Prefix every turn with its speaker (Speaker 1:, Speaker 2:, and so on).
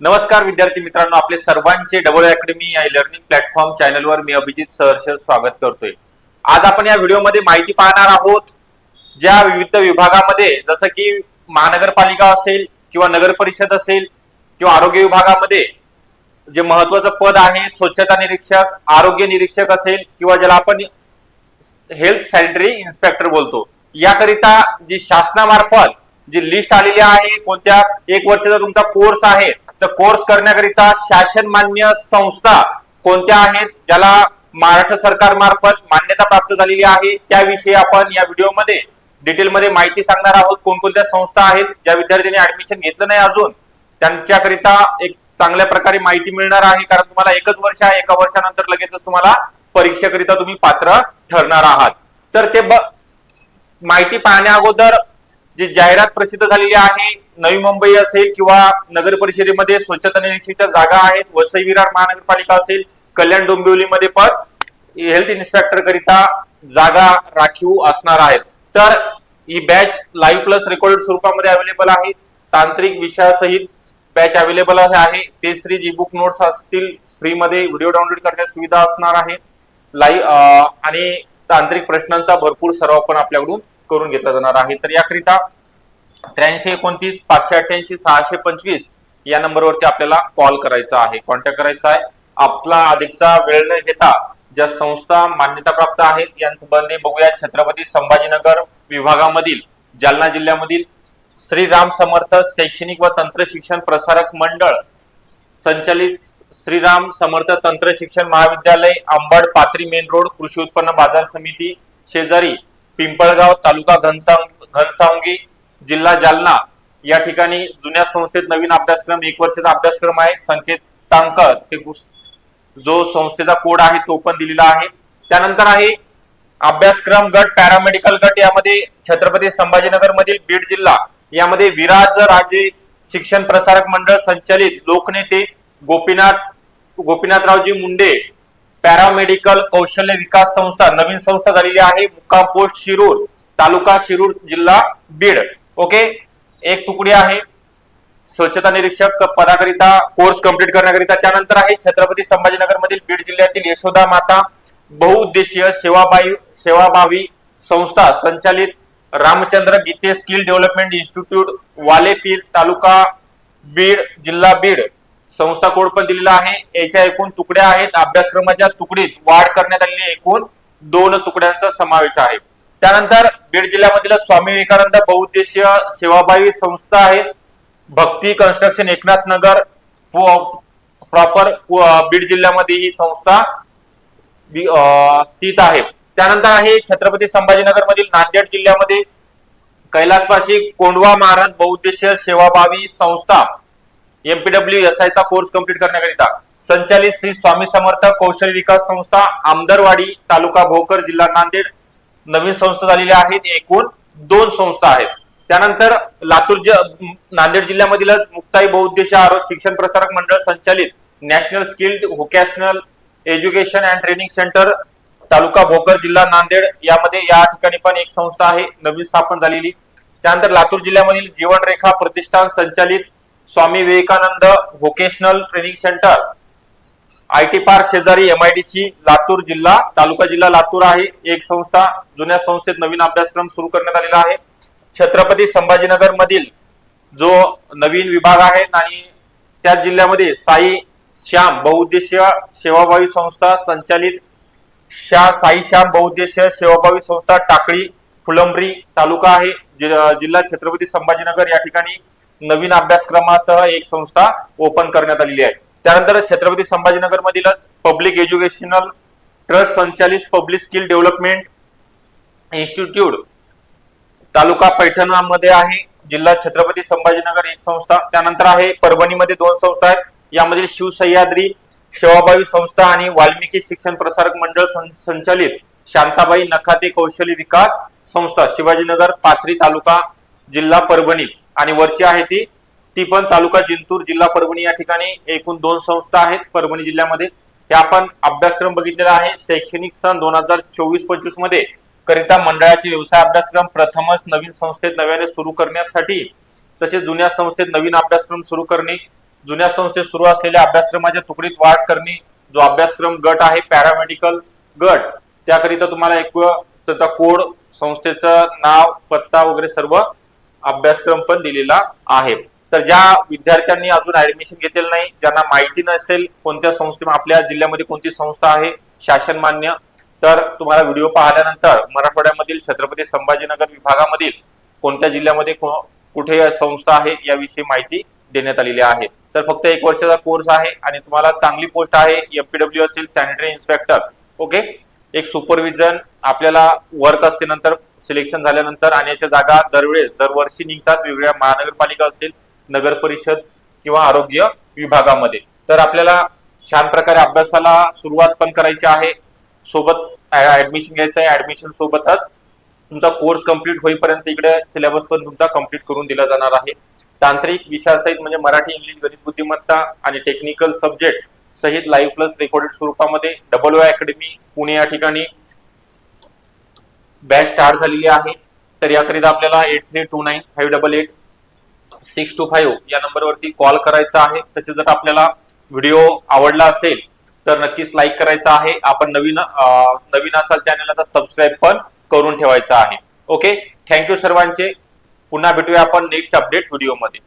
Speaker 1: नमस्कार विद्यार्थी मित्रांनो. आपले सर्वांचे डबल अकॅडमी या लर्निंग प्लॅटफॉर्म चॅनलवर मी अभिजित सहर्ष स्वागत करतोय. आज आपण या व्हिडिओमध्ये माहिती पाहणार आहोत ज्या विविध विभागामध्ये जसं की महानगरपालिका असेल किंवा नगर परिषद असेल किंवा आरोग्य विभागामध्ये जे महत्वाचं पद आहे स्वच्छता निरीक्षक आरोग्य निरीक्षक असेल किंवा ज्याला आपण हेल्थ सॅनिटरी इन्स्पेक्टर बोलतो. याकरिता जी शासनामार्फत जी लिस्ट आलेली आहे कोणत्या एक वर्षाचा तुमचा कोर्स आहे तर कोर्स करण्याकरिता शासन मान्य संस्था कोणत्या आहेत ज्याला महाराष्ट्र सरकार मार्फत मान्यता प्राप्त झालेली आहे त्याविषयी आपण या व्हिडिओमध्ये डिटेलमध्ये माहिती सांगणार आहोत. कोणकोणत्या संस्था आहेत ज्या विद्यार्थ्यांनी ऍडमिशन घेतलं नाही अजून त्यांच्याकरिता एक चांगल्या प्रकारे माहिती मिळणार आहे. कारण तुम्हाला एकच वर्ष आहे एका वर्षानंतर लगेचच तुम्हाला परीक्षेकरिता तुम्ही पात्र ठरणार आहात. तर ते माहिती पाहण्या अगोदर जी जाहिरात प्रसिद्ध झालेली आहे नवी मुंबई असेल किंवा नगर परिषदेमध्ये स्वच्छता निरीक्षकच्या जागा आहेत वसई विरार महानगरपालिका असेल कल्याण डोंबिवलीमध्ये पण हेल्थ इन्स्पेक्टर करिता जागा राखीव असणार आहेत. तर ही बॅच लाईव्ह प्लस रेकॉर्डेड स्वरूपामध्ये अवेलेबल आहे. तांत्रिक विषयासहित बॅच अवेलेबल आहे. ते सिरीज ई बुक नोट्स असतील फ्रीमध्ये व्हिडिओ डाउनलोड करण्यास सुविधा असणार आहे. लाईव्ह आणि तांत्रिक प्रश्नांचा भरपूर सराव पण आपल्याकडून करून घेतला जाणार आहे. तर याकरिता त्र्याऐंशी एकोणतीस पाचशे अठ्ठ्याऐंशी सहाशे पंचवीस या नंबरवरती आपल्याला कॉल करायचा आहे. कॉन्टॅक्ट करायचा आहे. आपला अधिकचा वेळ न घेता ज्या संस्था मान्यता प्राप्त आहेत यांसंबंधी बघूया छत्रपती संभाजीनगर विभागामधील जालना जिल्ह्यामधील श्रीराम समर्थ शैक्षणिक व तंत्र शिक्षण प्रसारक मंडळ संचालित श्रीराम समर्थ तंत्र शिक्षण महाविद्यालय आंबड पात्री मेन रोड कृषी उत्पन्न बाजार समिती शेजारी पिंपळगाव तालुका घनसाव घनसावंगी जिल्हा जालना या ठिकाणी जुन्या संस्थेत नवीन अभ्यासक्रम एक वर्षाचा अभ्यासक्रम आहे. संकेतांक ते जो संस्थेचा कोड आहे तो पण दिलेला आहे. त्यानंतर आहे अभ्यासक्रम गट पॅरामेडिकल गट यामध्ये छत्रपती संभाजीनगर मधील बीड जिल्हा यामध्ये विराज राजे शिक्षण प्रसारक मंडळ संचालित लोकनेते गोपीनाथ गोपीनाथरावजी मुंडे पॅरामेडिकल कौशल्य विकास संस्था नवीन संस्था झालेली आहे. मुक्काम पोस्ट शिरूर तालुका शिरूर जिल्हा बीड. ओके एक तुकडी आहे. स्वच्छता निरीक्षक पदाकरिता कोर्स कंप्लीट करण्याकरिता. त्यानंतर आहे छत्रपती संभाजीनगर मधील बीड जिल्ह्यातील यशोदा माता बहुउद्देशीय सेवाबाई सेवाभावी संस्था संचालित Ramchandra Gite skill development institute Walepir तालुका बीड जिल्हा बीड. संस्था कोड पण दिलेला आहे. याच्या एकूण तुकड्या आहेत. अभ्यासक्रमाच्या तुकडीत वाढ करण्यात आलेली एकूण दोन तुकड्यांचा समावेश आहे. त्यानंतर बीड जिल्ह्यामधील स्वामी विवेकानंद बहुउद्देशीय सेवाभावी संस्था आहे. भक्ती कन्स्ट्रक्शन एकनाथ नगर. प्रॉपर बीड जिल्ह्यामध्ये ही संस्था स्थित आहे. त्यानंतर आहे छत्रपती संभाजीनगर मधील नांदेड जिल्ह्यामध्ये कैलासवासी कोंडवा महाराज बहुउद्देशीय सेवाभावी संस्था एमपीडब्ल्यू एस चा कोर्स कंप्लीट करण्याकरिता संचालित श्री स्वामी समर्थ कौशल्य विकास संस्था आमदरवाडी तालुका भोकर जिल्हा नांदेड. नवीन संस्था झालेल्या आहेत एकूण दोन संस्था आहेत. त्यानंतर लातूर नांदेड जिल्ह्यामधीलच मुक्ताई बहुउद्देशीय आरोग्य शिक्षण प्रसारक मंडळ संचालित national skilled vocational education and training centre तालुका भोकर जिल्हा नांदेड यामध्ये या ठिकाणी पण एक संस्था आहे नवीन स्थापन झालेली. त्यानंतर लातूर जिल्ह्यामधील जीवनरेखा प्रतिष्ठान संचालित Swami Vivekananda vocational training centre I T park शेजारी एमआयडीसी लातूर जिल्हा तालुका जिल्हा लातूर आहे. एक संस्था जुन्या संस्थेत नवीन अभ्यासक्रम सुरू करण्यात आलेला आहे. छत्रपती संभाजीनगर मधील जो नवीन विभाग आहे आणि त्याच जिल्ह्यामध्ये साई श्याम बहुउद्देशीय सेवाभावी संस्था संचालित शा साई श्याम बहुउद्देशीय सेवाभावी संस्था टाकळी फुलंब्री तालुका आहे. जि- जिल्हा छत्रपती संभाजीनगर या ठिकाणी नवीन अभ्यासक्रमासह एक संस्था ओपन करण्यात आलेली आहे. त्यानंतर छत्रपती संभाजीनगर मधीलच पब्लिक एज्युकेशनल ट्रस्ट संचालित पब्लिक स्किल डेव्हलपमेंट इन्स्टिट्यूट तालुका पैठणामध्ये आहे. जिल्हा छत्रपती संभाजीनगर एक संस्था. त्यानंतर आहे परभणीमध्ये दोन संस्था आहेत. यामधील शिवसह्याद्री सेवाभावी संस्था आणि वाल्मिकी शिक्षण प्रसारक मंडळ सं- संचालित शांताबाई नखाते कौशल्य विकास संस्था शिवाजीनगर पाथरी तालुका जिल्हा परभणी. आणि वरची आहे ती ती पण तालुका जिंतूर जिल्हा परभणी या ठिकाणी एकूण दोन संस्था आहेत परभणी जिल्ह्यामध्ये. हे आपण अभ्यासक्रम बघितलेला आहे. शैक्षणिक सन दोन हजार चोवीस पंचवीसमध्ये करिता मंडळाचे व्यवसाय अभ्यासक्रम प्रथमच नवीन संस्थेत नव्याने सुरू करण्यासाठी तसेच जुन्या संस्थेत नवीन अभ्यासक्रम सुरू करणे जुन्या संस्थेत सुरू असलेल्या अभ्यासक्रमाच्या तुकडीत वाढ करणे जो अभ्यासक्रम गट आहे पॅरामेडिकल गट त्याकरिता तुम्हाला एक त्याचा कोड संस्थेचं नाव पत्ता वगैरे सर्व अभ्यासक्रम पण दिलेला आहे. तर ज्या विद्यार्थ्यांनी अजून ऍडमिशन घेतलेलं नाही ज्यांना माहिती नसेल कोणत्या संस्थे आपल्या जिल्ह्यामध्ये कोणती संस्था आहे शासन मान्य तर तुम्हाला व्हिडिओ पाहिल्यानंतर मराठवाड्यामधील छत्रपती संभाजीनगर विभागामधील कोणत्या जिल्ह्यामध्ये को- कुठे संस्था आहे याविषयी माहिती देण्यात आलेली आहे. तर फक्त एक वर्षाचा कोर्स आहे आणि तुम्हाला चांगली पोस्ट आहे एफपीडब्ल्यू असेल सॅनिटरी इन्स्पेक्टर ओके एक सुपरविजन आपल्याला वर्क असते नंतर सिलेक्शन झाल्यानंतर आणि याच्या जागा दरवेळेस दरवर्षी निघतात वेगवेगळ्या महानगरपालिका असेल नगर परिषद किंवा आरोग्य विभागामध्ये. तर आपल्याला छान प्रकारे अभ्यासाला सुरुवात पण करायची आहे. सोबत ऍडमिशन घ्यायचं आहे ऍडमिशन सोबतच तुमचा कोर्स कंप्लीट होईपर्यंत इकडे सिलेबस पण तुमचा कंप्लीट करून दिला जाणार आहे. तांत्रिक विषयासहित म्हणजे मराठी इंग्लिश गणित बुद्धिमत्ता आणि टेक्निकल सब्जेक्ट सहित लाईव्ह प्लस रेकॉर्डेड स्वरूपामध्ये डबल ओ अकॅडमी पुणे या ठिकाणी बॅच स्टार्ट झालेली आहे. तर याकरिता आपल्याला eight three two nine five double eight six two five या नंबरवरती कॉल करायचा आहे. तसेच जर आपल्याला व्हिडिओ आवडला असेल तर नक्कीच लाईक करायचा आहे. आपण नवीन नवीन असाल चॅनलला तर सबस्क्राईब पण करून ठेवायचा आहे. ओके थँक्यू सर्वांचे. पुन्हा भेटूया आपण नेक्स्ट अपडेट व्हिडिओमध्ये